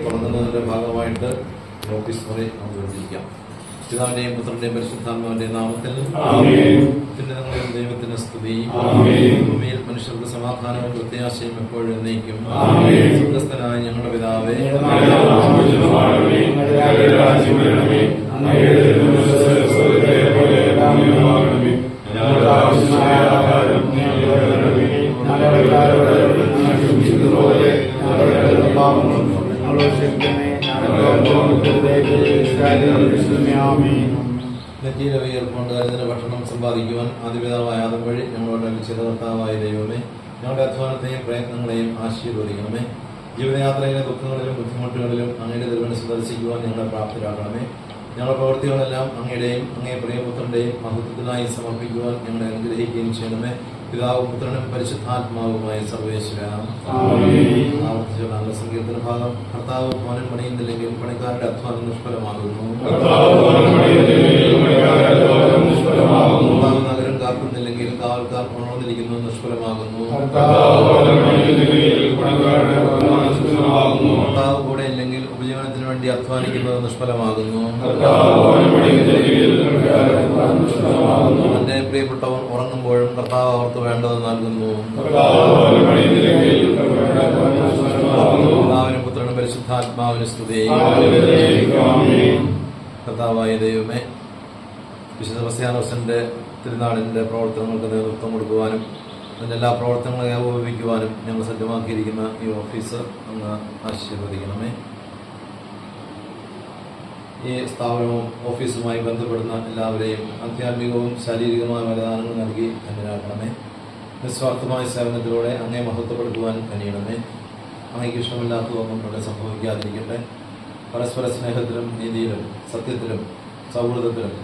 തുടങ്ങുന്നതിന്റെ ഭാഗമായിട്ട് ഓഫീസ് മുറി അവതരിപ്പിക്കാം പിതാവിന്റെയും പുത്രന്റെയും പരിശുദ്ധാത്മാവിന്റെയും നാമത്തിൽ. ഉന്നതങ്ങളിൽ ദൈവത്തിന് സ്തുതി. ഭൂമിയിൽ മനുഷ്യർക്ക് സമാധാനവും പ്രത്യാശയും എപ്പോഴും എന്നേക്കും ആമേൻ. സ്വർഗസ്ഥനായ ഞങ്ങളുടെ പിതാവേ ഞങ്ങളോട് ക്ഷമിക്കണേ. നെറ്റിയിലെ വിയർപ്പുകൊണ്ട് അതിന് ഭക്ഷണം സമ്പാദിക്കുവാൻ ആദിപിതാവായ ആദം വഴി ഞങ്ങളോട് കർത്താവായ ദൈവമേ ഞങ്ങളുടെ അധ്വാനത്തെയും പ്രയത്നങ്ങളെയും ആശീർവദിക്കണമേ ജീവിതയാത്രയിലെ ദുഃഖങ്ങളിലും ബുദ്ധിമുട്ടുകളിലും അങ്ങയുടെ തിരുമനസ് ദർശിക്കുവാൻ ഞങ്ങളെ പ്രാപ്തരാക്കണമേ ഞങ്ങളുടെ പ്രവൃത്തികളെല്ലാം അങ്ങയുടെയും അങ്ങേ പ്രിയപുത്രന്റെയും മഹത്വത്തിനായി സമർപ്പിക്കുവാൻ ഞങ്ങളെ അനുഗ്രഹിക്കുകയും ചെയ്യണമേ പിതാവും പുത്രനും പരിശുദ്ധാത്മാവുമായ സർവേശ്വര ആമേൻ. ആവർത്തിച്ചുള്ള സങ്കീർത്തന ഭാഗം കർത്താവ് ഭവനം പണിയുന്നില്ലെങ്കിൽ പണിക്കാരുടെ അധ്വാനം നിഷ്ഫലമാകുന്നു കർത്താവ് പണിയുന്നില്ലെങ്കിൽ പണിക്കാരുടെ അധ്വാനം നിഷ്ഫലമാകുന്നു. നിഷ്ഫലമാകുന്നു എന്റെ. പ്രിയപ്പെട്ടവർ ഉറങ്ങുമ്പോഴും കർത്താവ് അവർക്ക് വേണ്ടത് നൽകുന്നു. കർത്താവിനും പുത്രനും പരിശുദ്ധാത്മാവിന് സ്തുതി. കർത്താവായ ദൈവമേ വിശുദ്ധ ക്രിസ്ത്യാനോസിന്റെ തിരുനാളിന്റെ പ്രവർത്തനങ്ങൾക്ക് നേതൃത്വം കൊടുക്കുവാനും അതിന്റെ എല്ലാ പ്രവർത്തനങ്ങളും ഏകോപിപ്പിക്കുവാനും ഞങ്ങൾ സജ്ജമാക്കിയിരിക്കുന്ന ഈ ഓഫീസർ അങ്ങ് ആശീർവദിക്കണമേ ഈ സ്ഥാപനവും ഓഫീസുമായി ബന്ധപ്പെടുന്ന എല്ലാവരെയും ആധ്യാത്മികവും ശാരീരികവുമായ വരദാനങ്ങൾ നൽകി ധന്യരാക്കണമേ നിസ്വാർത്ഥമായ സേവനത്തിലൂടെ അങ്ങേ മഹത്വപ്പെടുത്തുവാൻ കഴിയണമേ. അങ്ങേക്ക് ഇഷ്ടമില്ലാത്തതൊന്നും ഇവിടെ സംഭവിക്കാതിരിക്കട്ടെ. പരസ്പര സ്നേഹത്തിലും നീതിയിലും സത്യത്തിലും സൗഹൃദത്തിലും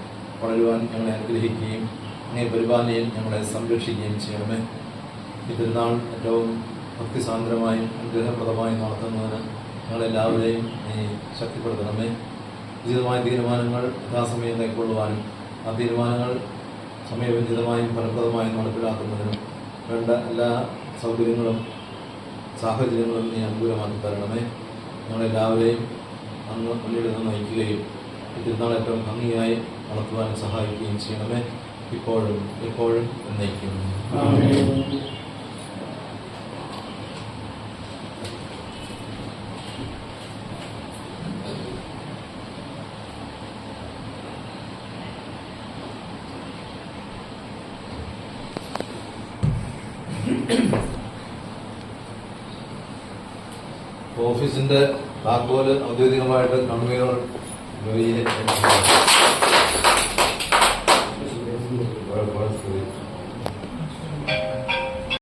വളരുവാൻ ഞങ്ങളെ അനുഗ്രഹിക്കുകയും അങ്ങേ പരിപാലനയിൽ ഞങ്ങളെ സംരക്ഷിക്കുകയും ചെയ്യണമേ. ഈ തിരുനാൾ ഏറ്റവും ഭക്തിസാന്ദ്രമായും അനുഗ്രഹപ്രദമായും നടത്തുന്നതിന് ഞങ്ങളെല്ലാവരെയും നീ ശക്തിപ്പെടുത്തണമേ. ഉചിതമായ തീരുമാനങ്ങൾ യഥാസമയം കൈക്കൊള്ളുവാനും ആ തീരുമാനങ്ങൾ സമയബന്ധിതമായും ഫലപ്രദമായും നടപ്പിലാക്കുന്നതിനും വേണ്ട എല്ലാ സൗകര്യങ്ങളും സാഹചര്യങ്ങളും നീ അനുകൂലമാക്കി തരണമേ. ഞങ്ങളെല്ലാവരെയും അങ്ങ് പള്ളിയുടെ നിന്ന് നയിക്കുകയും ഈ തിരുനാൾ ഏറ്റവും ഭംഗിയായി നടത്തുവാനും സഹായിക്കുകയും ചെയ്യണമേ. ഇപ്പോഴും എപ്പോഴും എന്നേക്കും. ഓഫീസിന്റെ താക്കോൽ ഔദ്യോഗികമായിട്ട് കൺവീനർ ഗവിയെ